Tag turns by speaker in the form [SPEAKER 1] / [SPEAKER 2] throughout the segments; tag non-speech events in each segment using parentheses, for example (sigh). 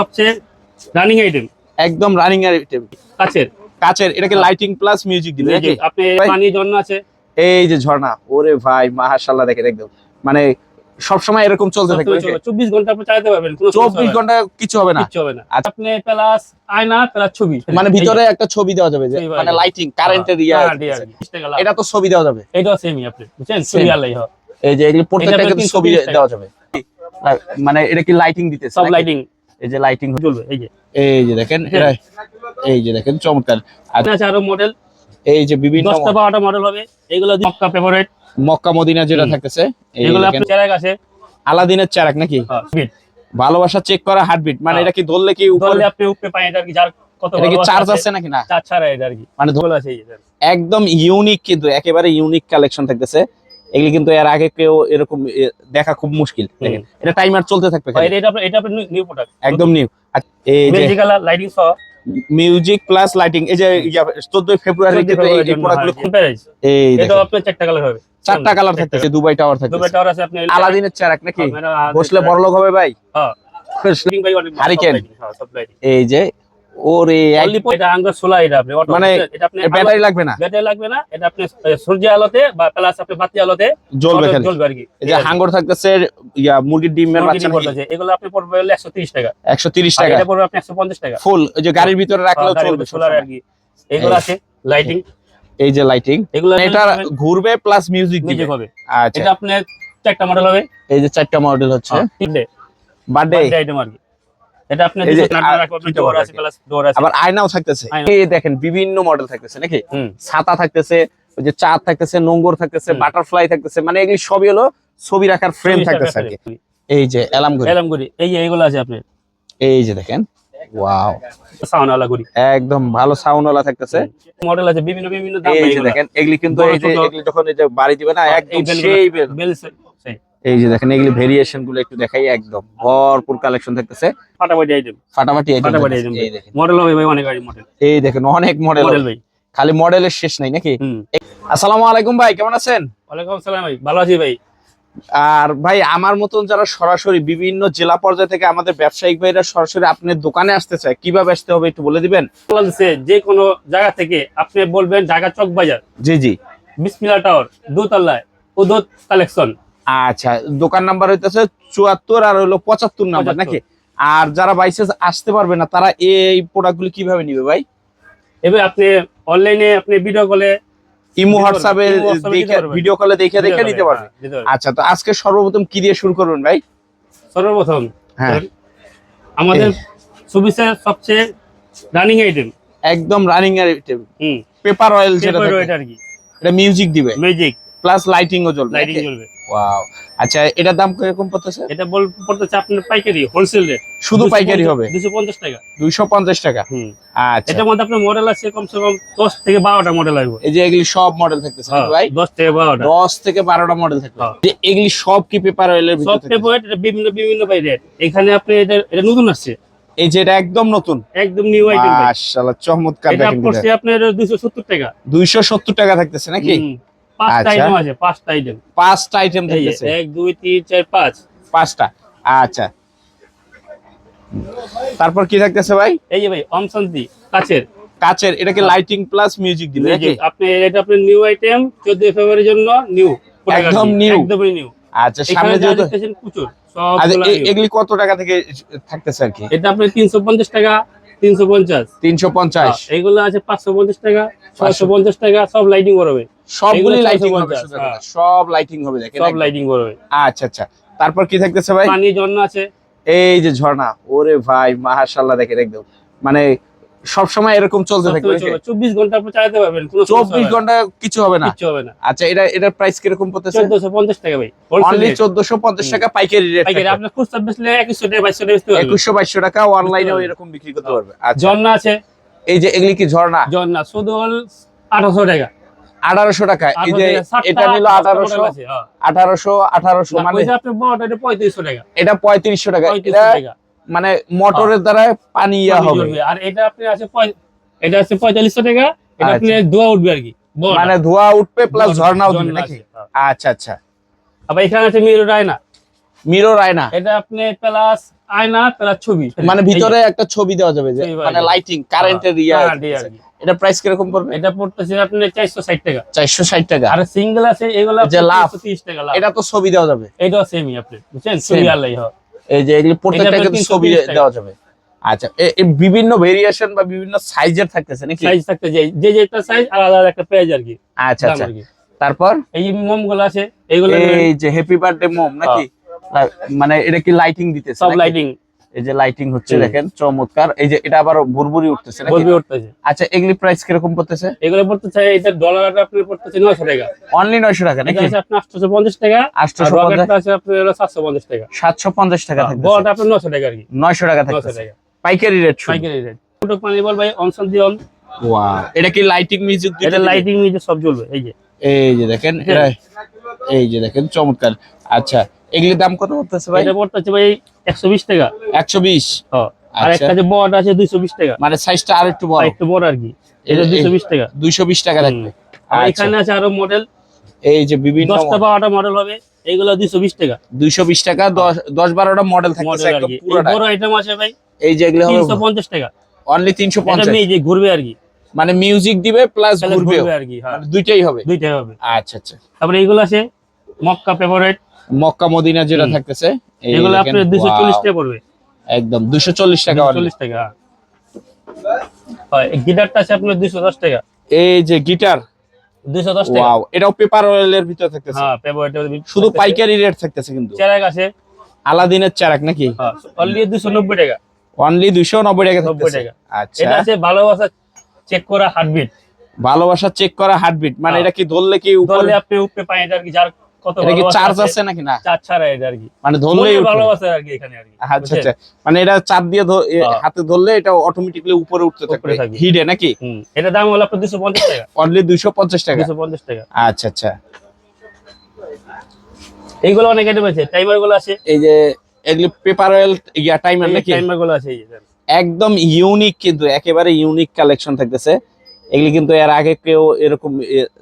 [SPEAKER 1] সবচেয়ে running item
[SPEAKER 2] একদম running এর item।
[SPEAKER 1] কাছের
[SPEAKER 2] এটাকে লাইটিং প্লাস মিউজিক দিবে
[SPEAKER 1] আপনি। পানির জন্য আছে?
[SPEAKER 2] এই যে ঝর্ণা ওরে ভাই মাশাআল্লাহ দেখেন একদম। মানে সবসময় এরকম চলতে থাকবে?
[SPEAKER 1] চব্বিশ ঘণ্টা আপনি চালাতে পারবেন
[SPEAKER 2] চব্বিশ ঘণ্টা কিছু হবে না।
[SPEAKER 1] কিচ্ছু হবে না।
[SPEAKER 2] আচ্ছা।
[SPEAKER 1] আপনি প্লাস আয়না প্লাস ছবি।
[SPEAKER 2] মানে ভিতরে একটা ছবি দেওয়া যাবে মানে লাইটিং কারেন্টের ইয়া
[SPEAKER 1] Current আর কি। 20 টাকা লাভ।
[SPEAKER 2] এটা তো ছবি দেওয়া যাবে।
[SPEAKER 1] এটাও সেমই আপনি বুঝছেন? ছবি আলাই হয়।
[SPEAKER 2] এই যে এগুলো প্রত্যেকটা ছবি দেওয়া যাবে। মানে এটা কি লাইটিং দিতেছে
[SPEAKER 1] সব লাইটিং
[SPEAKER 2] এই যে লাইটিং
[SPEAKER 1] জ্বলবে এই যে।
[SPEAKER 2] এই যে দেখেন
[SPEAKER 1] হ্যাঁ।
[SPEAKER 2] এই যে দেখেন চমৎকার।
[SPEAKER 1] আছে আরও মডেল
[SPEAKER 2] এই যে বিভিন্ন
[SPEAKER 1] দশটা বারোটা মডেল হবে। এগুলো মক্কা ফেভারিট
[SPEAKER 2] মক্কা মদিনা যেটা থাকতেছে
[SPEAKER 1] এগুলো আপনার চেরাক আছে।
[SPEAKER 2] আলাদিনের চারাক নাকি?
[SPEAKER 1] হ্যাঁ,
[SPEAKER 2] ভালোবাসা চেক করা হার্টবিট মানে
[SPEAKER 1] হ্যাঁ।
[SPEAKER 2] এটা কি ধরলে কি উপরে
[SPEAKER 1] আপনি উপরে পাই এটা আর কি? যার কত
[SPEAKER 2] এটা কি চার্জ আছে। নাকি? না।
[SPEAKER 1] চার্জ ছাড়া এটা আর কি।
[SPEAKER 2] মানে ধর-
[SPEAKER 1] ধরে আছে এই যে।
[SPEAKER 2] একদম ইউনিক কিন্তু একেবারে ইউনিক কালেকশন থাকতেছে। এগুলি কিন্তু এর আগে কেউ এরকম দেখা খুব মুশকিল। এটা টাইমার চলতে থাকবে
[SPEAKER 1] এটা এটা নিউ প্রোডাক্ট
[SPEAKER 2] একদম নিউ এই যে
[SPEAKER 1] লাইটিং সহ।
[SPEAKER 2] মিউজিক প্লাস লাইটিং এই যে চোদ্দই ফেব্রুয়ারি কিন্তু এই প্রোডাক্টগুলো খুব- এই
[SPEAKER 1] এটা আপনার চারটা কালার হবে।
[SPEAKER 2] চারটা কালার থাকতেছে দুবাই টাওয়ার থাকতেছে।
[SPEAKER 1] টাওয়ার আছে আপনি
[SPEAKER 2] আলাদিনের চারাক নাকি?
[SPEAKER 1] হ্যাঁ,
[SPEAKER 2] বসলে বড় লোক হবে ভাই।
[SPEAKER 1] হ্যাঁ। ভাই অনেক lighting, হ্যাঁ।
[SPEAKER 2] এই যে ওরে
[SPEAKER 1] এটা আঙ্গুর solar এটা আপনি
[SPEAKER 2] মানে
[SPEAKER 1] এটা আপনি
[SPEAKER 2] ব্যাটারি লাগবে না?
[SPEAKER 1] ব্যাটারি লাগবে না এটা আপনি সূর্য আলোতে বা প্লাস আপনি বাতি আলোতে
[SPEAKER 2] জ্বলবে খালি।
[SPEAKER 1] জ্বলবে আর কি।
[SPEAKER 2] এই যে হাঙ্গর থাকতেছে ইয়া মুরগির ডিমের বাচ্চা
[SPEAKER 1] বলতেছে, এগুলো আপনি পড়বে হলো 130 টাকা।
[SPEAKER 2] একশো তিরিশ
[SPEAKER 1] আর
[SPEAKER 2] টাকা।
[SPEAKER 1] এটা পড়বে আপনি 150 টাকা।
[SPEAKER 2] ফুল ওই যে গাড়ির ভিতরে রাখলেও চলবে
[SPEAKER 1] সোলার আর কি। এগুলো আছে লাইটিং
[SPEAKER 2] এই যে লাইটিং
[SPEAKER 1] এগুলো
[SPEAKER 2] এটা ঘুরবে প্লাস মিউজিক দিবে।
[SPEAKER 1] হবে।
[SPEAKER 2] আচ্ছা।
[SPEAKER 1] এটা আপনার চারটা মডেল হবে।
[SPEAKER 2] এই যে চারটা মডেল হচ্ছে। বার্থডে
[SPEAKER 1] বার্থডে আইটেম আর কি। এটা আপনি ডোর আছে প্লাস ডোর আছে।
[SPEAKER 2] আবার আয়নাও থাকতেছে। এই দেখেন বিভিন্ন মডেল থাকতেছে নাকি? ছাতা থাকতেছে ওই যে চাঁদ থাকতেছে নোঙ্গর থাকতেছে বাটারফ্লাই থাকতেছে মানে এগুলি সবই হলো ছবি রাখার ফ্রেম থাকতেছে আর কি। এই যে অ্যালার্ম ঘড়ি।
[SPEAKER 1] এলাম করি এই যে এগুলো আছে আপনি
[SPEAKER 2] এই যে দেখেন ওয়াও
[SPEAKER 1] সাউন্ড আলা
[SPEAKER 2] একদম ভালো সাউন্ড ওয়ালা থাকতেছে
[SPEAKER 1] মডেল আছে বিভিন্ন বিভিন্ন দাম
[SPEAKER 2] এই যে দেখেন এগুলি কিন্তু
[SPEAKER 1] বড়
[SPEAKER 2] এই যে এগুলি যখন এই যে বাড়ি দিবে না একদম সেই বেল। এই যে দেখেন এগুলি ভেরিয়েশনগুলো একটু দেখাই একদম ভরপুর কালেকশন থাকতেছে।
[SPEAKER 1] ফাটাফাটি আইটেম
[SPEAKER 2] ফাটাফাটি। এই দেখেন।
[SPEAKER 1] মডেল হবে ভাই অনেক গাড়ি মডেল
[SPEAKER 2] এই দেখেন অনেক মডেল
[SPEAKER 1] ভাই।
[SPEAKER 2] খালি মডেলের শেষ নাই নাকি? আসসালামু আলাইকুম ভাই কেমন আছেন?
[SPEAKER 1] ওয়ালাইকুম আসসালাম ভাই ভালো আছি ভাই।
[SPEAKER 2] আর ভাই আমার মতন যারা সরাসরি বিভিন্ন জেলা পর্যায় থেকে আমাদের ব্যবসায়িক ভাইরা সরাসরি আপনার দোকানে আসতে চায় কীভাবে আসতে হবে একটু বলে দিবেন?
[SPEAKER 1] যে কোনো জায়গা থেকে আপনি বলবেন ঢাকা চক বাজার
[SPEAKER 2] জি জি।
[SPEAKER 1] বিসমিল্লা টাওয়ার দোতলায় উদত কালেকশন।
[SPEAKER 2] আচ্ছা দোকান নাম্বার হইতেছে চুয়াত্তর আর হলো পঁচাত্তর নাম্বার নাকি? আর যারা বাইসে আসতে পারবে না তারা এই প্রোডাক্টগুলি কীভাবে নিবে ভাই?
[SPEAKER 1] এবার আপনি অনলাইনে আপনি ভিডিও কলে
[SPEAKER 2] ইমো হোয়াটসঅ্যাপে। ভিডিও কলে দেখে দেখে নিতে পারবে। আচ্ছা তো আজকে সর্বপ্রথম কি দিয়ে শুরু করবেন ভাই?
[SPEAKER 1] সর্বপ্রথম
[SPEAKER 2] হ্যাঁ।
[SPEAKER 1] আমাদের সুবিসের সবচেয়ে রানিং আইটেম
[SPEAKER 2] একদম রানিং এর
[SPEAKER 1] হুম।
[SPEAKER 2] পেপার অয়েল যেটা
[SPEAKER 1] আর কি।
[SPEAKER 2] এটা মিউজিক দিবে।
[SPEAKER 1] ম্যাজিক
[SPEAKER 2] প্লাস লাইটিং ও জ্বলবে।
[SPEAKER 1] লাইটিং জ্বলবে।
[SPEAKER 2] ওয়াও আচ্ছা এটার দাম কীরকম পড়তেছে?
[SPEAKER 1] এটা বল পড়তেছে আপনার পাইকারি হোলসেল রেট
[SPEAKER 2] শুধু পাইকারি হবে?
[SPEAKER 1] দুশো পঞ্চাশ টাকা।
[SPEAKER 2] দুইশো পঞ্চাশ টাকা?
[SPEAKER 1] হুম।
[SPEAKER 2] আচ্ছা।
[SPEAKER 1] এটার মধ্যে আপনার মডেল আছে কমসে কম দশ থেকে বারোটা মডেল আসবে।
[SPEAKER 2] এই যে এগুলি সব মডেল থাকতেছে নাকি ভাই?
[SPEAKER 1] দশ থেকে বারোটা।
[SPEAKER 2] দশ থেকে বারোটা মডেল থাকবে।
[SPEAKER 1] হ্যাঁ।
[SPEAKER 2] যে এগুলি সব কি পেপার অয়েলের
[SPEAKER 1] সব
[SPEAKER 2] ভিতরে থাকতেছে?
[SPEAKER 1] পেপার এটা বিভিন্ন বিভিন্ন বাই রেট এখানে আপনি এটা এটা নতুন আসছে।
[SPEAKER 2] এই যে এটা একদম নতুন?
[SPEAKER 1] একদম নিউ আইটেম
[SPEAKER 2] মাশাআল্লাহ চমৎকার
[SPEAKER 1] এটা পড়ছে আপনার দুশো সত্তর টাকা।
[SPEAKER 2] দুইশো সত্তর টাকা থাকতেছে নাকি?
[SPEAKER 1] পাঁচটা
[SPEAKER 2] আচ্ছা।
[SPEAKER 1] আইটেম আছে পাঁচটা আইটেম
[SPEAKER 2] পাঁচটা আইটেম থাকতেছে
[SPEAKER 1] এক দুই তিন চার পাঁচ।
[SPEAKER 2] পাঁচটা। আচ্ছা। তারপর কি থাকতেছে ভাই?
[SPEAKER 1] এই যে ভাই অম শান্তি কাছের।
[SPEAKER 2] কাচের এটাকে লাইটিং প্লাস মিউজিক নাকি?
[SPEAKER 1] আপনি এটা আপনার নিউ আইটেম চোদ্দ ফেব্রুয়ারির জন্য নিউ
[SPEAKER 2] একদম new।
[SPEAKER 1] একদমই নিউ
[SPEAKER 2] আচ্ছা সামনে যেহেতু
[SPEAKER 1] প্রচুর
[SPEAKER 2] আচ্ছা,
[SPEAKER 1] new।
[SPEAKER 2] এগুলি কত টাকা থেকে থাকতেছে আর কি?
[SPEAKER 1] এটা তিনশো পঞ্চাশ টাকা তিনশো পঞ্চাশ।
[SPEAKER 2] তিনশো পঞ্চাশ।
[SPEAKER 1] এইগুলো আছে পাঁচশো পঞ্চাশ টাকা ছশো পঞ্চাশ টাকা সব লাইটিং করবে
[SPEAKER 2] সবগুলি লাইটিং হবে
[SPEAKER 1] 450,
[SPEAKER 2] শুধু
[SPEAKER 1] হ্যাঁ।
[SPEAKER 2] সব লাইটিং হবে দেখেন
[SPEAKER 1] সব লাইটিং করবে
[SPEAKER 2] আচ্ছা আচ্ছা। তারপর কি থাকতেছে ভাই?
[SPEAKER 1] পানির জন্য আছে।
[SPEAKER 2] এই যে ঝর্ণা ওরে ভাই মাশাআল্লাহ দেখেন একদম। মানে সব সময় এরকম চলতে থাকবে নাকি?
[SPEAKER 1] চব্বিশ ঘণ্টা আপনি চালাতে পারবেন কোনো
[SPEAKER 2] চব্বিশ ঘণ্টা কিছু হবে না?
[SPEAKER 1] কিচ্ছু হবে না।
[SPEAKER 2] আচ্ছা এটা এটার প্রাইস কীরকম পড়তেছে?
[SPEAKER 1] চোদ্দশো পঞ্চাশ টাকা ভাই
[SPEAKER 2] অনলি চোদ্দশো পঞ্চাশ টাকা পাইকারি রেট
[SPEAKER 1] পাইকারি আপনার খুচরা বেচলে একশো টাকা বাইশশো টাকা বেচতে পারবেন।
[SPEAKER 2] একুশশো বাইশশো টাকা অনলাইনেও এরকম বিক্রি করতে পারবে। আচ্ছা।
[SPEAKER 1] জন্না আছে।
[SPEAKER 2] এই যে এগুলি কি ঝর্ণা?
[SPEAKER 1] জন্না শুধু হল আঠারোশো টাকা।
[SPEAKER 2] আঠারোশো টাকা। এই যে এটা নিল আঠারোশো
[SPEAKER 1] হ্যাঁ।
[SPEAKER 2] আঠারোশো আঠারোশো মানে
[SPEAKER 1] বড়টা এটা পঁয়ত্রিশশো টাকা।
[SPEAKER 2] এটা পঁয়ত্রিশশো টাকা। এটা মানে মোটরের দ্বারা পানি ইয়া হবে।
[SPEAKER 1] আর এটা আপনি আছে এটা আছে পঁয়তাল্লিশশো টাকা। এটা আপনি ধোয়া উঠবে আর কি
[SPEAKER 2] মানে ধোয়া উঠবে প্লাস
[SPEAKER 1] বড়টা,
[SPEAKER 2] ঝর্ণাও দিবে
[SPEAKER 1] ঝর্ণা
[SPEAKER 2] নাকি?
[SPEAKER 1] হ্যাঁ।
[SPEAKER 2] আচ্ছা আচ্ছা।
[SPEAKER 1] আবার এখানে আছে মিরর আয়না
[SPEAKER 2] মিরর আয়না।
[SPEAKER 1] এটা আপনি প্লাস আয়না প্লাস ছবি।
[SPEAKER 2] মানে ভিতরে একটা ছবি দেওয়া যাবে যে মানে লাইটিং কারেন্টের ইয়া
[SPEAKER 1] কি।
[SPEAKER 2] এটা প্রাইস কীরকম পড়বে?
[SPEAKER 1] এটা পড়তেছে আপনি চারশো ষাট টাকা।
[SPEAKER 2] চারশো ষাট টাকা।
[SPEAKER 1] আর সিঙ্গেল আছে এগুলো
[SPEAKER 2] যে লাভ।
[SPEAKER 1] টাকা লাভ
[SPEAKER 2] এটা তো ছবি দেওয়া যাবে।
[SPEAKER 1] এটাও সেমই আপনি বুঝছেন? ছবি আলাই হয়।
[SPEAKER 2] এই যে এগুলি প্রত্যেকটা কিন্তু ছবি দেওয়া যাবে। আচ্ছা বিভিন্ন ভেরিয়েশন বা বিভিন্ন সাইজের থাকতেছে নাকি?
[SPEAKER 1] সাইজ থাকতে যে যে যেটা সাইজ আলাদা একটা পেজ আর কি।
[SPEAKER 2] আচ্ছা আচ্ছা। তারপর?
[SPEAKER 1] এই মোমগুলো আছে এইগুলো
[SPEAKER 2] এই যে হ্যাপি বার্থডে মোম নাকি? লা- মানে এটা কি লাইটিং দিতেছে
[SPEAKER 1] সব লাইটিং
[SPEAKER 2] এই যে লাইটিং হচ্ছে দেখেন চমৎকার। এই যে এটা আবার বুরবুরি উঠতেছে
[SPEAKER 1] বলবি উঠতেছে।
[SPEAKER 2] আচ্ছা এগুলি প্রাইস কীরকম পড়তেছে?
[SPEAKER 1] এগুলো পড়তেছে এটা ডলারটা আপনি পড়তেছে নয়শো টাকা।
[SPEAKER 2] অনলি নয়শো টাকা নাকি?
[SPEAKER 1] আপনার আটশো পঞ্চাশ টাকা
[SPEAKER 2] 850
[SPEAKER 1] রকেটটা আছে সাতশো পঞ্চাশ টাকা।
[SPEAKER 2] সাতশো পঞ্চাশ টাকা থাকতেছে।
[SPEAKER 1] বড়টা আপনার নশো টাকা আর কি।
[SPEAKER 2] নয়শো টাকা
[SPEAKER 1] নশো
[SPEAKER 2] থাকতেছে।
[SPEAKER 1] টাকা।
[SPEAKER 2] পাইকারি রেট
[SPEAKER 1] পাইকারি রেট ছোট পানি বল ভাই অনসন দিয়ন।
[SPEAKER 2] এটা কি লাইটিং মিউজিক
[SPEAKER 1] এটা লাইটিং মিউজিক সব জ্বলবে এই যে।
[SPEAKER 2] এই যে দেখেন এই যে দেখেন চমৎকার। আচ্ছা এগুলির দাম কত পড়তেছে ভাই?
[SPEAKER 1] এটা পড়তেছে ভাই একশো বিশ টাকা।
[SPEAKER 2] একশো বিশ?
[SPEAKER 1] ও, আর
[SPEAKER 2] আচ্ছা।
[SPEAKER 1] একটা যে বড় আছে দুইশো বিশ টাকা।
[SPEAKER 2] মানে সাইজটা আর একটু বড়।
[SPEAKER 1] একটু বড় আর কি। এটা
[SPEAKER 2] এই-
[SPEAKER 1] দুইশো বিশ টাকা।
[SPEAKER 2] দুইশো বিশ টাকা থাকবে
[SPEAKER 1] আর
[SPEAKER 2] আচ্ছা।
[SPEAKER 1] এখানে আছে আরও মডেল
[SPEAKER 2] এই যে বিভিন্ন
[SPEAKER 1] দশটা বারোটা মডেল হবে। এইগুলো দুইশো বিশ টাকা।
[SPEAKER 2] দুইশো বিশ টাকা দশ দশ বারোটা মডেল থাকতেছে
[SPEAKER 1] আর
[SPEAKER 2] একদম
[SPEAKER 1] এই
[SPEAKER 2] পুরোটা।
[SPEAKER 1] বড় আইটেম আছে ভাই।
[SPEAKER 2] এই যে এগুলো হবে
[SPEAKER 1] তিনশো পঞ্চাশ টাকা।
[SPEAKER 2] অনলি তিনশো
[SPEAKER 1] এটা
[SPEAKER 2] পঞ্চাশ।
[SPEAKER 1] মেয়ে যে ঘুরবে আর কি।
[SPEAKER 2] মানে মিউজিক দিবে প্লাস ঘুরবে
[SPEAKER 1] আর কি হ্যাঁ।
[SPEAKER 2] দুইটাই হবে।
[SPEAKER 1] দুইটাই হবে।
[SPEAKER 2] আচ্ছা আচ্ছা।
[SPEAKER 1] তারপরে এইগুলো আছে মক্কা ফেভারিট
[SPEAKER 2] মক্কা মদিনা যেটা থাকতেছে
[SPEAKER 1] এগুলো আপনার দুইশো চল্লিশ
[SPEAKER 2] wow,
[SPEAKER 1] টাকা পড়বে।
[SPEAKER 2] একদম দুশো চল্লিশ টাকা only।
[SPEAKER 1] চল্লিশ টাকা। হ্যাঁ। গিটারটা আছে আপনার দুইশো দশ টাকা।
[SPEAKER 2] এই যে গিটার
[SPEAKER 1] দুইশো দশ টাকা।
[SPEAKER 2] ওয়াও এটাও পেপার অয়েলের ভিতরে থাকতেছে।
[SPEAKER 1] হ্যাঁ ফেভারিট
[SPEAKER 2] শুধু পাইকারি রেট থাকতেছে কিন্তু।
[SPEAKER 1] চেরাক আছে।
[SPEAKER 2] আলাদিনের চারাক নাকি?
[SPEAKER 1] হ্যাঁ অনলি দুশো নব্বই টাকা।
[SPEAKER 2] অনলি দুশো নব্বই টাকা
[SPEAKER 1] 90
[SPEAKER 2] থাকতেছে।
[SPEAKER 1] টাকা।
[SPEAKER 2] আচ্ছা।
[SPEAKER 1] এটা আছে ভালোবাসা চেক করা হার্টবিট
[SPEAKER 2] ভালোবাসা চেক করা হার্টবিট মানে
[SPEAKER 1] হ্যাঁ।
[SPEAKER 2] এটা কি ধরলে কি উপরে
[SPEAKER 1] আপনি উপরে এটা কি যার
[SPEAKER 2] এটা কি চার্জ আছে? নাকি? না।
[SPEAKER 1] চার্জ ছাড়া এটা আর কি।
[SPEAKER 2] মানে ধরলেই
[SPEAKER 1] মনের
[SPEAKER 2] উঠবে?
[SPEAKER 1] আর কি এখানে আর কি
[SPEAKER 2] আচ্ছা আচ্ছা। মানে এটা চাপ দিয়ে ধ- এ,
[SPEAKER 1] হ্যাঁ।
[SPEAKER 2] হাতে ধরলে এটা উপরে উঠতে থাকবে। হিডে নাকি?
[SPEAKER 1] এটা দাম হলো আপনার দুশো পঞ্চাশ টাকা।
[SPEAKER 2] অনলি টাকা? আচ্ছা আচ্ছা।
[SPEAKER 1] এইগুলো অনেক আইটেম আছে। টাইমারগুলো আছে।
[SPEAKER 2] এই যে এগুলি পেপার অয়েল ইয়া টাইমার নাকি?
[SPEAKER 1] টাইমারগুলো আছে এই যে।
[SPEAKER 2] একদম ইউনিক কিন্তু একেবারে ইউনিক কালেকশন থাকতেছে। এগুলি কিন্তু এর আগে কেউ এরকম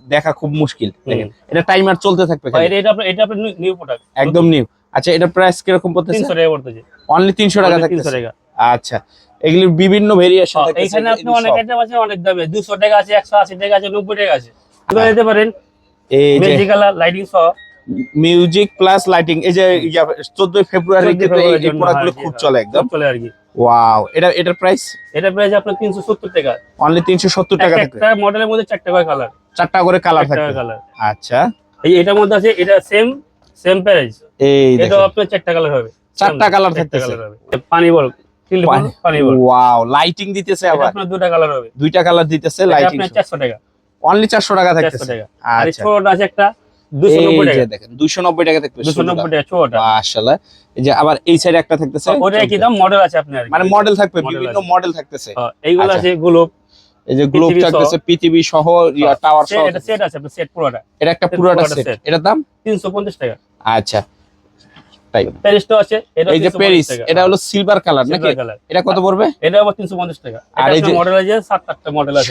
[SPEAKER 2] দেখা খুব মুশকিল দেখেন। এটা টাইমার চলতে থাকবে
[SPEAKER 1] এটা এটা নিউ প্রোডাক্ট
[SPEAKER 2] একদম নিউ আচ্ছা এটা প্রাইস কীরকম পড়তেছে?
[SPEAKER 1] তিনশো টাকা পড়তেছে।
[SPEAKER 2] অনলি তিনশো টাকা
[SPEAKER 1] তিনশো
[SPEAKER 2] থাকতেছে।
[SPEAKER 1] টাকা।
[SPEAKER 2] আচ্ছা এগুলির বিভিন্ন ভেরিয়েশন
[SPEAKER 1] হ্যাঁ, এইখানে আপনি অনেক আইটেম আছে অনেক দামে। দুশো টাকা আছে একশো আশি টাকা আছে নব্বই টাকা আছে। এগুলো নিতে পারেন।
[SPEAKER 2] এই যে
[SPEAKER 1] ম্যাজিক লাইটিং সহ।
[SPEAKER 2] মিউজিক প্লাস লাইটিং এই যে চোদ্দই ফেব্রুয়ারি
[SPEAKER 1] 14
[SPEAKER 2] কিন্তু এই- প্রোডাক্টগুলো
[SPEAKER 1] হ্যাঁ,
[SPEAKER 2] খুব চলে
[SPEAKER 1] হ্যাঁ,
[SPEAKER 2] একদম
[SPEAKER 1] চলে আর কি।
[SPEAKER 2] ওয়াও এটা এটার প্রাইস
[SPEAKER 1] এটা প্রাইস আপনার তিনশো সত্তর টাকা।
[SPEAKER 2] অনলি তিনশো সত্তর টাকা থাকবে?
[SPEAKER 1] একটা মডেলের মধ্যে চারটা করে কালার
[SPEAKER 2] চারটা করে কালার থাকবে।
[SPEAKER 1] কালার
[SPEAKER 2] আচ্ছা।
[SPEAKER 1] এই এটার মধ্যে আছে এটা সেম সেম প্রাইস
[SPEAKER 2] এই
[SPEAKER 1] এটাও আপনার চারটা কালার হবে।
[SPEAKER 2] চারটা
[SPEAKER 1] চারটা হবে। পানি বল
[SPEAKER 2] পানি-
[SPEAKER 1] বল
[SPEAKER 2] ওয়াও লাইটিং দিতেছে আবার।
[SPEAKER 1] আপনার দুটা কালার হবে।
[SPEAKER 2] দুইটা কালার দিতেছে
[SPEAKER 1] এটা
[SPEAKER 2] লাইটিং
[SPEAKER 1] আপনার চারশো টাকা।
[SPEAKER 2] অনলি চারশো টাকা
[SPEAKER 1] চারশো
[SPEAKER 2] থাকতেছে। আচ্ছা।
[SPEAKER 1] ছোটটা আছে একটা
[SPEAKER 2] আবার এই সাইডে একটা থাকতেছে।
[SPEAKER 1] কি দাম মডেল আছে আপনার
[SPEAKER 2] মানে মডেল থাকবে
[SPEAKER 1] Model
[SPEAKER 2] বিভিন্ন মডেল থাকতেছে।
[SPEAKER 1] হ্যাঁ, এইগুলো
[SPEAKER 2] আচ্ছা।
[SPEAKER 1] আছে গ্লোব
[SPEAKER 2] এই যে গ্লোব
[SPEAKER 1] পৃথিবী সহ।
[SPEAKER 2] থাকতেছে পৃথিবী সহ টাওয়ার সহ।
[SPEAKER 1] এটা সেট আছে সেট পুরোটা।
[SPEAKER 2] এটা একটা পুরোটা সেট এটার দাম?
[SPEAKER 1] টাকা।
[SPEAKER 2] আচ্ছা। তাই।
[SPEAKER 1] প্যারিসটা আছে এটা
[SPEAKER 2] এই যে প্যারিস এটা হলো সিলভার কালার নাকি? এটা কত পড়বে?
[SPEAKER 1] এটা আবার তিনশো পঞ্চাশ টাকা।
[SPEAKER 2] আর
[SPEAKER 1] আর
[SPEAKER 2] এই
[SPEAKER 1] এই
[SPEAKER 2] যে-
[SPEAKER 1] মডেল আছে সাত আটটা মডেল আছে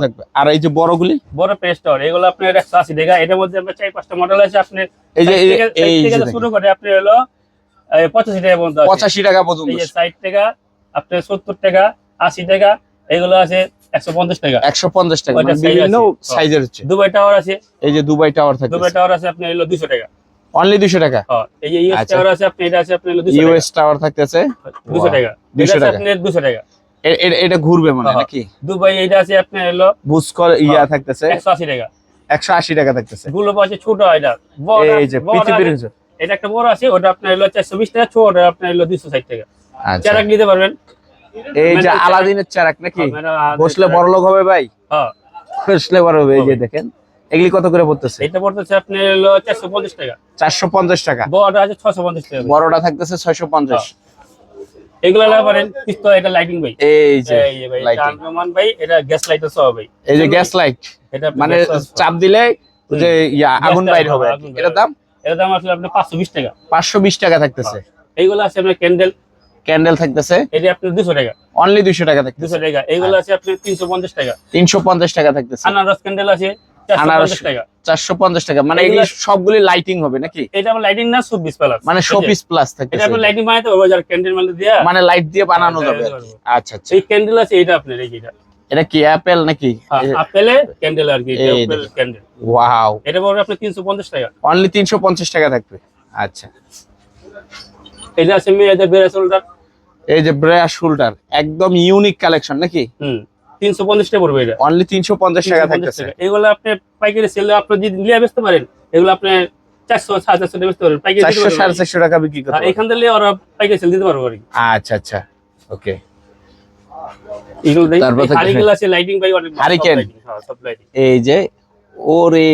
[SPEAKER 2] থাকবে। আর এই যে বড়গুলি
[SPEAKER 1] বড় প্রেসটা এগুলো আপনার একশো আশি টাকা। এটার মধ্যে আপনার চার পাঁচটা মডেল আছে আপনার
[SPEAKER 2] এই যে এই যে-
[SPEAKER 1] থেকে- থেকে শুরু করে আপনি হলো টাকা পর্যন্ত আছে।
[SPEAKER 2] পঁচাশি টাকা পর্যন্ত
[SPEAKER 1] টাকা আপনার সত্তর টাকা আশি টাকা এগুলো আছে একশো পঞ্চাশ টাকা।
[SPEAKER 2] একশো পঞ্চাশ টাকা
[SPEAKER 1] ওইটা
[SPEAKER 2] মানে বিভিন্ন সাইজের হচ্ছে।
[SPEAKER 1] দুবাই টাওয়ার আছে।
[SPEAKER 2] এই যে দুবাই টাওয়ার থাকবে
[SPEAKER 1] দুবাই টাওয়ার আছে আপনার হলো দুশো টাকা।
[SPEAKER 2] অনলি দুশো টাকা?
[SPEAKER 1] হ্যাঁ, এই যে ইউএস
[SPEAKER 2] আচ্ছা।
[SPEAKER 1] টাওয়ার আছে আপনি এটা আছে আপনার হলো দুশো টাকা।
[SPEAKER 2] ইউএস টাওয়ার থাকতেছে
[SPEAKER 1] দুশো টাকা।
[SPEAKER 2] 200 টাকা।
[SPEAKER 1] আপনার দুশো টাকা।
[SPEAKER 2] এ- এ- এটা ঘুরবে মানে
[SPEAKER 1] হ্যাঁ।
[SPEAKER 2] নাকি?
[SPEAKER 1] দুবাই এটা আছে আপনার হলো
[SPEAKER 2] বুস করে ইয়া
[SPEAKER 1] হ্যাঁ।
[SPEAKER 2] থাকতেছে।
[SPEAKER 1] একশো আশি টাকা।
[SPEAKER 2] একশো আশি টাকা থাকতেছে।
[SPEAKER 1] গুলো আছে ছোট এটা। বড়
[SPEAKER 2] এই যে পৃথিবীর
[SPEAKER 1] এটা একটা বড় আছে ওটা আপনার হলো চারশো বিশ টাকা ছোট আপনার হলো দুশো ষাট টাকা।
[SPEAKER 2] আচ্ছা।
[SPEAKER 1] চারাক নিতে পারবেন।
[SPEAKER 2] এই যে আলাদিনের চারাক। নাকি? বসলে
[SPEAKER 1] চারাক-
[SPEAKER 2] বড় লোক হবে ভাই।
[SPEAKER 1] হ্যাঁ
[SPEAKER 2] বসলে বড় হবে এই যে দেখেন। এগুলি কত করে পড়তেছে?
[SPEAKER 1] এটা পড়তেছে আপনার হলো চারশো পঞ্চাশ টাকা।
[SPEAKER 2] চারশো পঞ্চাশ টাকা।
[SPEAKER 1] বড়টা আছে ছশো পঞ্চাশ টাকা।
[SPEAKER 2] বড়টা থাকতেছে ছয়শো পঞ্চাশ।
[SPEAKER 1] এগুলো লাগা পারেন পিস্তল এটা লাইটিং ভাই।
[SPEAKER 2] এই যে
[SPEAKER 1] এই যে ভাই এটা
[SPEAKER 2] লাইটিং
[SPEAKER 1] আনকমন ভাই এটা গ্যাস লাইটার সহ ভাই।
[SPEAKER 2] এই যে গ্যাস লাইট
[SPEAKER 1] এটা
[SPEAKER 2] মানে। চাপ দিলে যে ইয়া আগুন বাইর হবে। এটার দাম?
[SPEAKER 1] এটার দাম আসলে পাঁচশো বিশ টাকা।
[SPEAKER 2] পাঁচশো বিশ টাকা থাকতেছে।
[SPEAKER 1] এইগুলো আছে আপনার ক্যান্ডেল
[SPEAKER 2] ক্যান্ডেল থাকতেছে?
[SPEAKER 1] এটা আপনার দুশো টাকা।
[SPEAKER 2] অনলি দুশো টাকা থাকতেছে।
[SPEAKER 1] দুশো টাকা। এইগুলো আছে আপনার তিনশো পঞ্চাশ টাকা।
[SPEAKER 2] তিনশো পঞ্চাশ টাকা থাকতেছে।
[SPEAKER 1] আনারস ক্যান্ডেল আছে।
[SPEAKER 2] আনারস
[SPEAKER 1] টাকা।
[SPEAKER 2] চারশো পঞ্চাশ টাকা। মানে এগুলি সবগুলি লাইটিং হবে নাকি?
[SPEAKER 1] এটা আমার লাইটিং না চব্বিশ প্লাস
[SPEAKER 2] মানে শোপিস প্লাস
[SPEAKER 1] এটা
[SPEAKER 2] থাকতেছে
[SPEAKER 1] আপনি লাইটিং বানাইতে পারব যার ক্যান্ডেল মানে দিয়া
[SPEAKER 2] মানে লাইট দিয়ে বানানো যাবে। আচ্ছা আচ্ছা।
[SPEAKER 1] এই ক্যান্ডেল আছে এটা আপনার এই যেটা।
[SPEAKER 2] এটা কি অ্যাপেল নাকি?
[SPEAKER 1] আপেলে ক্যান্ডেল আর কি
[SPEAKER 2] এই
[SPEAKER 1] আপেল ক্যান্ডেল
[SPEAKER 2] ওয়াও
[SPEAKER 1] এটা পড়বে আপনার তিনশো পঞ্চাশ টাকা।
[SPEAKER 2] অনলি তিনশো পঞ্চাশ টাকা থাকবে। আচ্ছা।
[SPEAKER 1] এটা আছে মেয়েদের বেড়ে চোলটার
[SPEAKER 2] এই যে ব্রেয়া শোল্ডার একদম ইউনিক কালেকশন নাকি?
[SPEAKER 1] হুম। তিনশো পঞ্চাশ টাকা পড়বে এটা।
[SPEAKER 2] অনলি তিনশো পঞ্চাশ টাকা
[SPEAKER 1] 350
[SPEAKER 2] থাকতেছে।
[SPEAKER 1] এগুলো আপনি পাইকারি সেলে আপনি যদি নিয়ে বেচতে পারেন এগুলো আপনি চারশো সাড়ে চারশো টাকা বেচতে পারেন। পাইকারি
[SPEAKER 2] চারশো সাড়ে চারশো টাকা বিক্রি করতে
[SPEAKER 1] হ্যাঁ, এখান থেকে ওরা পাইকারি সেল দিতে পারব আর কি।
[SPEAKER 2] আচ্ছা আচ্ছা। ওকে?
[SPEAKER 1] হ্যাঁ
[SPEAKER 2] এই যে ওরে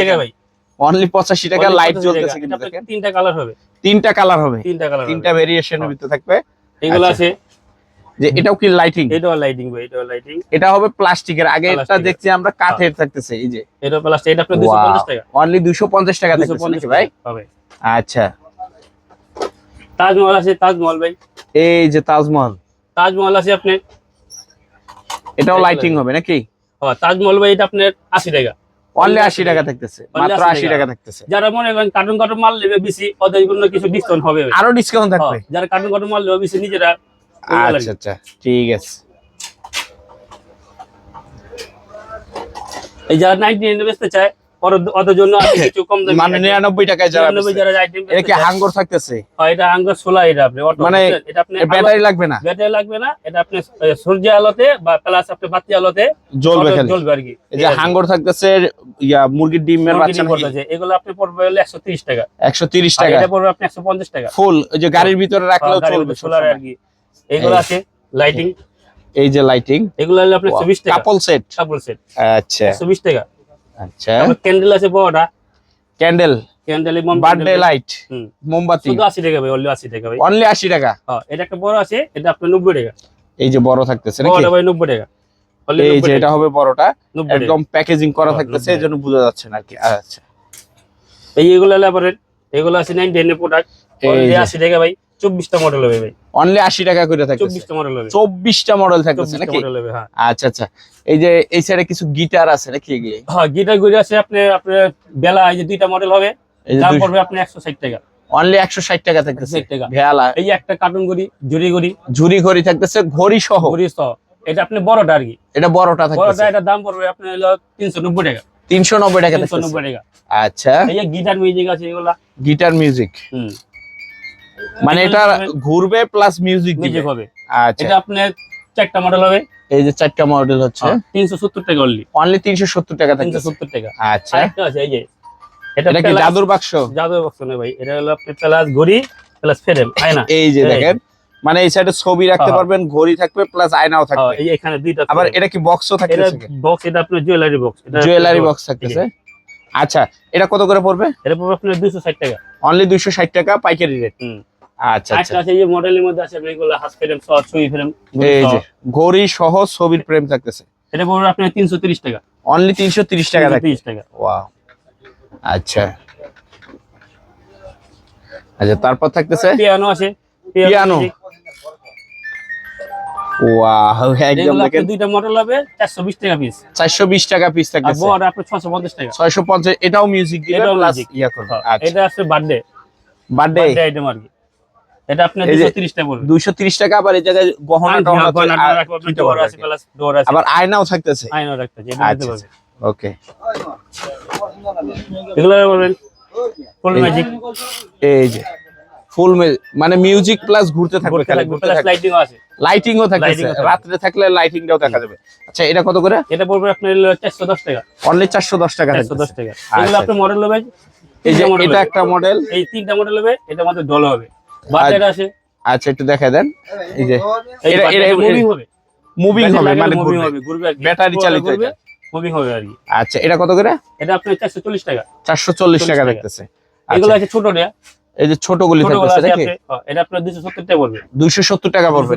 [SPEAKER 1] টাকা ভাই।
[SPEAKER 2] অনলি পঁচাশি টাকা লাইট
[SPEAKER 1] 85
[SPEAKER 2] জ্বলতেছে কিন্তু
[SPEAKER 1] এটা আপনার
[SPEAKER 2] দেখেন।
[SPEAKER 1] তিনটা কালার হবে।
[SPEAKER 2] তিনটা কালার হবে।
[SPEAKER 1] তিনটা কালার
[SPEAKER 2] তিনটা ভেরিয়েশনের ভিতরে থাকবে।
[SPEAKER 1] এগুলো
[SPEAKER 2] আচ্ছা।
[SPEAKER 1] আছে
[SPEAKER 2] যে এটাও কি লাইটিং
[SPEAKER 1] এটাও লাইটিং ভাই এটাও লাইটিং
[SPEAKER 2] এটা হবে প্লাস্টিকের। আগে এটা দেখছি আমরা কাঠের থাকতেছে এই যে।
[SPEAKER 1] এটাও প্লাস্টিক এটা আপনার দুশো পঞ্চাশ টাকা।
[SPEAKER 2] অনলি দুশো পঞ্চাশ টাকা থাকতেছে নাকি ভাই? আচ্ছা।
[SPEAKER 1] তাজমহল আছে তাজমহল ভাই।
[SPEAKER 2] এই যে তাজমহল।
[SPEAKER 1] তাজমহল আছে আপনার।
[SPEAKER 2] এটাও লাইটিং হবে নাকি?
[SPEAKER 1] হ্যাঁ, তাজমহল ভাই এটা আপনার আশি টাকা।
[SPEAKER 2] অনলি আশি টাকা থাকতেছে মাত্র
[SPEAKER 1] 80
[SPEAKER 2] আশি
[SPEAKER 1] টাকা।
[SPEAKER 2] থাকতেছে।
[SPEAKER 1] যারা মনে করেন কার্টুন কার্টুন মাল নেবে বেশি ওদের জন্য কিছু ডিসকাউন্ট হবে।
[SPEAKER 2] আরও ডিসকাউন্ট থাকবে।
[SPEAKER 1] হ্যাঁ, যারা কার্টুন কার্টুন মাল নেবে বেশি নিজেরা
[SPEAKER 2] আচ্ছা আচ্ছা ঠিক আছে।
[SPEAKER 1] এই যারা নাইনটি নাইন বেচতে চায় ওদের জন্য (coughs) কিছু কম দামে
[SPEAKER 2] মানে টাকায় যারা।
[SPEAKER 1] যারা
[SPEAKER 2] এটা কি হাঙ্গর থাকতেছে?
[SPEAKER 1] হ্যাঁ, এটা আঙ্গুর সোলা এটা আপনি
[SPEAKER 2] মানে
[SPEAKER 1] এটা আপনি
[SPEAKER 2] ব্যাটারি লাগবে না।
[SPEAKER 1] ব্যাটারি লাগবে না এটা আপনি সূর্য আলোতে বা প্লাস আপনি বাতি আলোতে
[SPEAKER 2] জ্বলবে খালি।
[SPEAKER 1] জ্বলবে আর কি।
[SPEAKER 2] এই যে হাঙ্গর থাকতেছে ইয়া মুরগির ডিমের বাচ্চা নাকি?
[SPEAKER 1] এগুলো আপনি পড়বে হলে টাকা।
[SPEAKER 2] একশো তিরিশ
[SPEAKER 1] আর
[SPEAKER 2] টাকা।
[SPEAKER 1] এটা পড়বে আপনি একশো পঞ্চাশ টাকা।
[SPEAKER 2] ফুল ওই যে গাড়ির ভিতরে রাখলেও চলবে
[SPEAKER 1] সোলার আর কি। এগুলো আছে লাইটিং
[SPEAKER 2] এই যে লাইটিং
[SPEAKER 1] এগুলো হলে আপনি একশো বিশ টাকা।
[SPEAKER 2] কাপল সেট
[SPEAKER 1] কাপড় সেট
[SPEAKER 2] আচ্ছা।
[SPEAKER 1] একশো বিশ টাকা।
[SPEAKER 2] আচ্ছা।
[SPEAKER 1] তারপর ক্যান্ডেল আছে বড়টা।
[SPEAKER 2] ক্যান্ডেল
[SPEAKER 1] ক্যান্ডেল
[SPEAKER 2] বার্থডে লাইট
[SPEAKER 1] হুম।
[SPEAKER 2] মোমবাতি।
[SPEAKER 1] শুধু আশি টাকা ভাই অনলি আশি টাকা ভাই।
[SPEAKER 2] অনলি আশি টাকা?
[SPEAKER 1] হ্যাঁ এটা একটা বড় আছে এটা আপনার নব্বই টাকা।
[SPEAKER 2] এই যে বড় থাকতেছে নাকি?
[SPEAKER 1] বড়টা ভাই নব্বই টাকা। অনলি
[SPEAKER 2] এই যে এটা হবে বড়টা একদম প্যাকেজিং করা থাকতেছে
[SPEAKER 1] নব্বই
[SPEAKER 2] এই জন্য বোঝা যাচ্ছে না কি। আচ্ছা।
[SPEAKER 1] এই এগুলো লেবারের এগুলো আছে নাইন টেনের প্রোডাক্ট
[SPEAKER 2] এই যে।
[SPEAKER 1] আশি টাকা ভাই। চব্বিশটা মডেল হবে ভাই।
[SPEAKER 2] অনলি আশি টাকা করে থাকতেছে।
[SPEAKER 1] চব্বিশটা মডেল হবে।
[SPEAKER 2] চব্বিশটা মডেল থাকতেছে নাকি?
[SPEAKER 1] হ্যাঁ।
[SPEAKER 2] আচ্ছা আচ্ছা। এই যে এই সাইডে কিছু গিটার আছে নাকি?
[SPEAKER 1] হ্যাঁ গিটার গুড়ি আছে আপনি আপনার বেলা এই যে দুইটা মডেল হবে দাম পড়বে আপনি একশো ষাট টাকা।
[SPEAKER 2] অনলি একশো ষাট টাকা থাকতেছে।
[SPEAKER 1] 160 টাকা।
[SPEAKER 2] ভেয়ালা
[SPEAKER 1] এই একটা কার্টুন গুড়ি জুড়ি গুড়ি
[SPEAKER 2] ঝুরি ঘড়ি থাকতেছে ঘড়ি সহ।
[SPEAKER 1] গুড়ি সহ। এটা আপনি বড়টা আর কি।
[SPEAKER 2] এটা বড়টা
[SPEAKER 1] বড়টা এটা দাম পড়বে আপনার হলো তিনশো নব্বই টাকা।
[SPEAKER 2] তিনশো নব্বই টাকা
[SPEAKER 1] তিনশো নব্বই টাকা।
[SPEAKER 2] আচ্ছা।
[SPEAKER 1] এই গিটার মিউজিক আছে এগুলা।
[SPEAKER 2] গিটার মিউজিক
[SPEAKER 1] হুম।
[SPEAKER 2] মানে এটা ঘুরবে প্লাস মিউজিক দিবে।
[SPEAKER 1] মিউজিক হবে।
[SPEAKER 2] আচ্ছা।
[SPEAKER 1] এটা আপনার চারটা মডেল হবে।
[SPEAKER 2] এই যে চারটা মডেল হচ্ছে।
[SPEAKER 1] তিনশো সত্তর টাকা অনলি
[SPEAKER 2] অনলি তিনশো সত্তর টাকা
[SPEAKER 1] তিনশো
[SPEAKER 2] থাকতেছে
[SPEAKER 1] সত্তর টাকা।
[SPEAKER 2] আচ্ছা।
[SPEAKER 1] আছে এই যে। এটা
[SPEAKER 2] এটা কি জাদুর বাক্স?
[SPEAKER 1] জাদু বক্স না ভাই এটা হলো আপনি প্লাস ঘড়ি প্লাস ফ্রেম আয়না। (laughs)
[SPEAKER 2] এই যে দেখেন মানে এই সাইডে ছবি রাখতে
[SPEAKER 1] হ্যাঁ।
[SPEAKER 2] পারবেন ঘড়ি থাকবে প্লাস আয়নাও
[SPEAKER 1] হ্যাঁ,
[SPEAKER 2] থাকবে।
[SPEAKER 1] এই এখানে দুইটা
[SPEAKER 2] আবার এটা কি বক্সও
[SPEAKER 1] এটা বক্স এটা আপনার জুয়েলারি বক্স
[SPEAKER 2] জুয়েলারি বক্স থাকতেছে। আচ্ছা এটা কত করে পড়বে?
[SPEAKER 1] এটা পড়বে আপনার দুশো ষাট টাকা।
[SPEAKER 2] অনলি দুইশো ষাট টাকা পাইকারি রেট আচ্ছা আচ্ছা।
[SPEAKER 1] এই মডেলের মধ্যে আছে আপনি এগুলো হাত ফ্রেম সহ সুই ফ্রেম
[SPEAKER 2] এই যে ঘড়ি সহ ছবির প্রেম থাকতেছে।
[SPEAKER 1] এটা পড়বে আপনার তিনশো তিরিশ টাকা।
[SPEAKER 2] অনলি তিনশো তিরিশ টাকা থাকবে।
[SPEAKER 1] তিরিশ টাকা।
[SPEAKER 2] ওয়াও আচ্ছা। আচ্ছা তারপর থাকতেছে?
[SPEAKER 1] পিয়ানো আছে।
[SPEAKER 2] Piano। ওয়াও একদম দেখেন।
[SPEAKER 1] দুইটা মডেল হবে চারশো বিশ টাকা পিস
[SPEAKER 2] চারশো বিশ টাকা পিস
[SPEAKER 1] আর বড় আপনার টাকা।
[SPEAKER 2] এটাও মিউজিক দিবে
[SPEAKER 1] এটাও
[SPEAKER 2] প্লাস ইয়া করবে।
[SPEAKER 1] হ্যাঁ,
[SPEAKER 2] আচ্ছা।
[SPEAKER 1] এটা আছে বার্থডে
[SPEAKER 2] বার্থডে
[SPEAKER 1] বার্থডে আইটেম আর কি। এটা আপনার
[SPEAKER 2] এই যে-
[SPEAKER 1] দুশো তিরিশ টাকা পড়বে।
[SPEAKER 2] দুইশো তিরিশ টাকা আবার এই জায়গায় গহনা
[SPEAKER 1] হ্যাঁ,
[SPEAKER 2] টহনা
[SPEAKER 1] ডোর আছে প্লাস ডোর আছে।
[SPEAKER 2] আবার আয়নাও থাকতেছে।
[SPEAKER 1] আয়না রাখতে আছে এটা
[SPEAKER 2] আচ্ছা
[SPEAKER 1] দিতে পারবে
[SPEAKER 2] ওকে
[SPEAKER 1] এগুলো ফুল ম্যাজিক
[SPEAKER 2] এই যে। ফুল মানে মিউজিক প্লাস ঘুরতে থাকবে
[SPEAKER 1] লাইটিং আছে।
[SPEAKER 2] লাইটিংও
[SPEAKER 1] ও থাকবে।
[SPEAKER 2] রাত্রে থাকলে লাইটিংটাও দেখা যাবে। আচ্ছা এটা কত করে?
[SPEAKER 1] এটা পড়বে আপনার চারশো দশ টাকা।
[SPEAKER 2] অনলি চারশো দশ টাকা
[SPEAKER 1] চারশো দশ
[SPEAKER 2] থাকতেছে।
[SPEAKER 1] টাকা। এগুলো
[SPEAKER 2] আচ্ছা।
[SPEAKER 1] আপনার মডেল হবে?
[SPEAKER 2] এই যে এটা একটা মডেল
[SPEAKER 1] এই তিনটা মডেল হবে এটা মধ্যে ডল হবে। বার্থডে আছে।
[SPEAKER 2] আচ্ছা একটু দেখা দেন। এই যে এটা- এটা-
[SPEAKER 1] মুভিং হবে।
[SPEAKER 2] মুভিং হবে মানে
[SPEAKER 1] মুভিং হবে ঘুরবে
[SPEAKER 2] ব্যাটারি চালিত এটা।
[SPEAKER 1] মুভিং হবে আর কি।
[SPEAKER 2] আচ্ছা এটা কত করে?
[SPEAKER 1] এটা আপনার চারশো চল্লিশ টাকা।
[SPEAKER 2] চারশো চল্লিশ টাকা
[SPEAKER 1] টাকা।
[SPEAKER 2] দেখতেছে।
[SPEAKER 1] এগুলো
[SPEAKER 2] আচ্ছা,
[SPEAKER 1] আছে ছোট
[SPEAKER 2] এই যে ছোট
[SPEAKER 1] গুলি থাকবে এটা আপনার দুশো সত্তর টাকা পড়বে
[SPEAKER 2] দুইশো সত্তর টাকা পড়বে